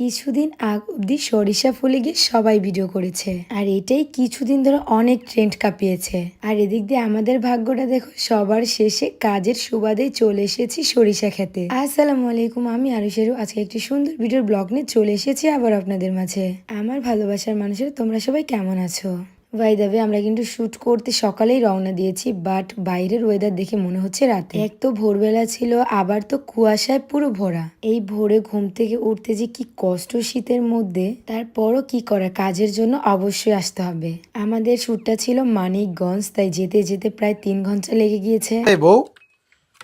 কিছুদিন আগ অব্দি সরিষা ফুলে গিয়ে সবাই ভিডিও করেছে। আর এটাই কিছুদিন ধরে অনেক ট্রেন্ড কাঁপিয়েছে। আর এদিক দিয়ে আমাদের ভাগ্যটা দেখো, সবার শেষে কাজের সুবাদে চলে এসেছি সরিষা খেতে। আসসালামু আলাইকুম, আমি আরুষেরু আজকে একটি সুন্দর ভিডিওর ব্লগ নিয়ে চলে এসেছি আবার আপনাদের মাঝে। আমার ভালোবাসার মানুষের, তোমরা সবাই কেমন আছো? ভাই দাবে আমরা কিন্তু শ্যুট করতে সকালেই রওনা দিয়েছি বাট বাইরের ওয়েদার দেখে মনে হচ্ছে রাতে। এক তো ভোরবেলা ছিল আবার তো কুয়াশায় পুরো ভরা। এই ভোরে ঘুম থেকে উঠতে যে কি কষ্ট শীতের মধ্যে তারপরও কি করা কাজের জন্য অবশ্যই আসতে হবে। আমাদের শ্যুটটা ছিল মানিকগঞ্জ তাই যেতে যেতে প্রায় তিন ঘণ্টা লেগে গিয়েছে। বউ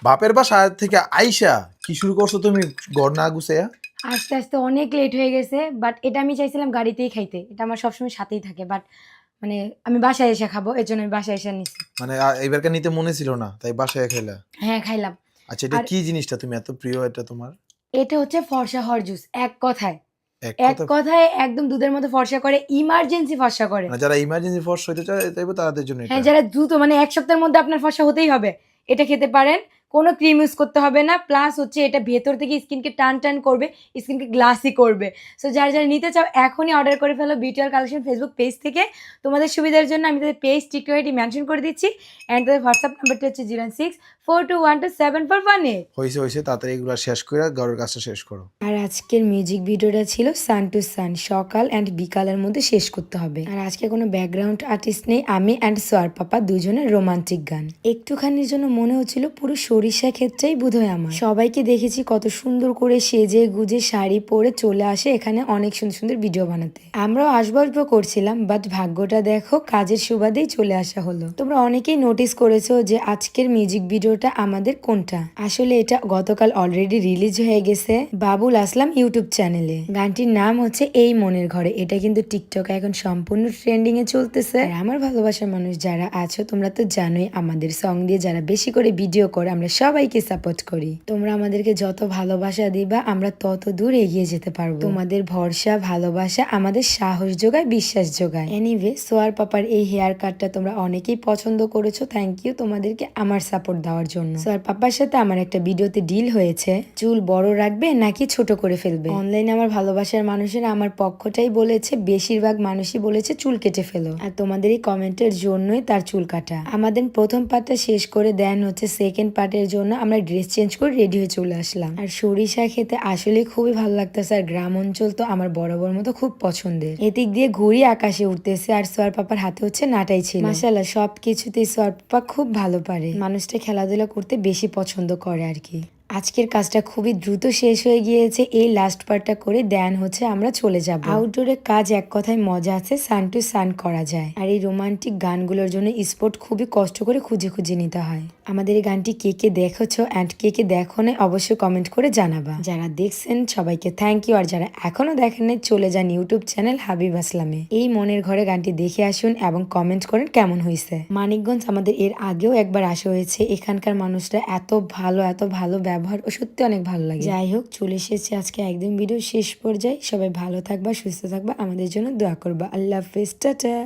বাপের বাসা থেকে আইসা কি শুরু করছ তুমি গড় না গুছাইয়া? আস্তে আস্তে অনেক লেট হয়ে গেছে বাট এটা আমি চাইছিলাম গাড়িতেই খাইতে। এটা আমার সবসময় সাথেই থাকে বাট মানে আমি বাসায় এসে খাব এর জন্য আমি বাসায় এসে নিচ্ছি মানে এইবারকে নিতে মনে ছিল না তাই বাসায় খেলা হ্যাঁ খাইলাম। আচ্ছা এটা কি জিনিসটা তুমি এত প্রিয় এটা তোমার? এটা হচ্ছে ফর্সা হর জুস এক কথায়। এক কথায় একদম দুধের মতো ফর্সা করে ইমার্জেন্সি ফর্সা করে। মানে যারা ইমার্জেন্সি ফর্সা হইতে চায় তাদের জন্য এটা। হ্যাঁ যারা দ্রুত মানে এক সপ্তাহের মধ্যে আপনার ফর্সা হতেই হবে এটা খেতে পারেন। কোনো ক্রিম ইউজ করতে হবে না প্লাস হচ্ছে এটা ভেতর থেকে স্কিনকে টান টান করবে স্কিনকে গ্লাসি করবে। সো যারা যারা নিতে চাও, এখনই অর্ডার করে ফেলো বিউটিয়াল কালেকশন ফেসবুক পেজ থেকে। তোমাদের সুবিধার জন্য আমি তাদের পেজ টিকটক মেনশন করে দিচ্ছি। অ্যান্ড তাদের হোয়াটসঅ্যাপ নাম্বারটা হচ্ছে zero six four two one two seven four one eight হয়েছে হয়েছে তাড়াতাড়ি এগুলো শেষ করে ঘরের কাজটা শেষ করো। আর আজকের মিউজিক ভিডিওটা ছিল সান টু সান সকাল অ্যান্ড বিকালের মধ্যে শেষ করতে হবে। আর আজকে কোনো ব্যাকগ্রাউন্ড আর্টিস্ট নেই আমি অ্যান্ড সোয়ার পাপা দুজনের রোমান্টিক গান। একটুখানির জন্য মনে হচ্ছিল পুরো সরিষা ক্ষেত্রেই বোধহয় আমার। সবাইকে দেখেছি কত সুন্দর করে সেজে গুজে শাড়ি পরে চলে আসে এখানে অনেক সুন্দর সুন্দর ভিডিও বানাতে। আমরাও আসব আসব করছিলাম বাট ভাগ্যটা দেখো কাজের সুবাদেই চলে আসা হলো। তোমরা অনেকেই নোটিস করেছ যে আজকের মিউজিক ভিডিওটা আমাদের কোনটা? আসলে এটা গতকাল অলরেডি রিলিজ হয়ে গেছে বাবুল আসলাম ইউটিউব চ্যানেলে গানটির নাম হচ্ছে এই মনের ঘরে। এটা কিন্তু টিকটক এখন সম্পূর্ণ ট্রেন্ডিং এ চলতেছে। আমার ভালোবাসার মানুষ যারা আছো, তোমরা তো জানোই আমাদের সং দিয়ে যারা বেশি করে ভিডিও করে, আমরা সবাইকে সাপোর্ট করি। তোমরা আমাদেরকে যত ভালোবাসা দিবা, আমরা তত দূর এগিয়ে যেতে পারব। তোমাদের ভরসা, ভালোবাসা আমাদের সাহস যোগায়, বিশ্বাস যোগায়। এনিওয়ে সোয়ার পাপার এই হেয়ার কাটটা তোমরা অনেকেই পছন্দ করেছ। থ্যাংক ইউ তোমাদেরকে আমার সাপোর্ট দেওয়ার জন্য। সোয়ার পাপার সাথে আমার একটা ভিডিওতে ডিল হয়েছে। চুল বড় রাখবে নাকি ছোট করে ফেলবে? অনলাইনে আমার ভালোবাসার মানুষেরা আমার পক্ষটাই বলেছে বেশিরভাগ মানুষই বলেছে চুল কেটে ফেলো। আর তোমাদের এই কমেন্টের জন্যই তার চুল কাটা। আমাদের প্রথম পার্টটা শেষ করে দেন হচ্ছে সেকেন্ড পার্টের জন্য আমরা ড্রেস চেঞ্জ করে রেডি হয়ে চলে আসলাম। আর সরিষা খেতে আসলে খুবই ভালো লাগতেছে আর গ্রাম অঞ্চল তো আমার বরাবর মতো খুব পছন্দের। এদিক দিয়ে ঘুরি আকাশে উঠতেছে আর সোয়ার পাপার হাতে হচ্ছে নাটাই ছিল। মাসাল্লাহ সব কিছুতেই সোয়ার পাপা খুব ভালো পারে। মানুষটা খেলাধুলা করতে বেশি পছন্দ করে আর কি। আজকের কাজটা খুবই দ্রুত শেষ হয়ে গিয়েছে। এই লাস্ট পার্টটা করে দেন হচ্ছে আমরা চলে যাব। আউটডোরে কাজ এক কথায় মজা আছে সান টু সান করা যায়। আর এই রোমান্টিক গানগুলোর জন্য স্পোর্ট খুবই কষ্ট করে খুঁজে খুঁজে নিতে হয়। আমাদের এই গানটি কে কে দেখেছ অ্যান্ড কে কে দেখো না অবশ্যই কমেন্ট করে জানাবা। যারা দেখছেন সবাইকে থ্যাংক ইউ আর যারা এখনও দেখেন নাই, চলে যান ইউটিউব চ্যানেল হাবিব আসলামে। এই মনের ঘরে গানটি দেখে আসুন এবং কমেন্ট করেন কেমন হয়েছে মানিকগঞ্জ আমাদের এর আগেও একবার আসা হয়েছে। এখানকার মানুষরা এত ভালো এত ভালো ব্যবহার, ও সত্যি অনেক ভালো লাগে। যাই হোক, চলে এসেছে আজকে একদম ভিডিও শেষ পর্যায়ে। সবাই ভালো থাকবা, সুস্থ থাকবা, আমাদের জন্য দোয়া করবা। আল্লাহ হাফিজ, টাটা।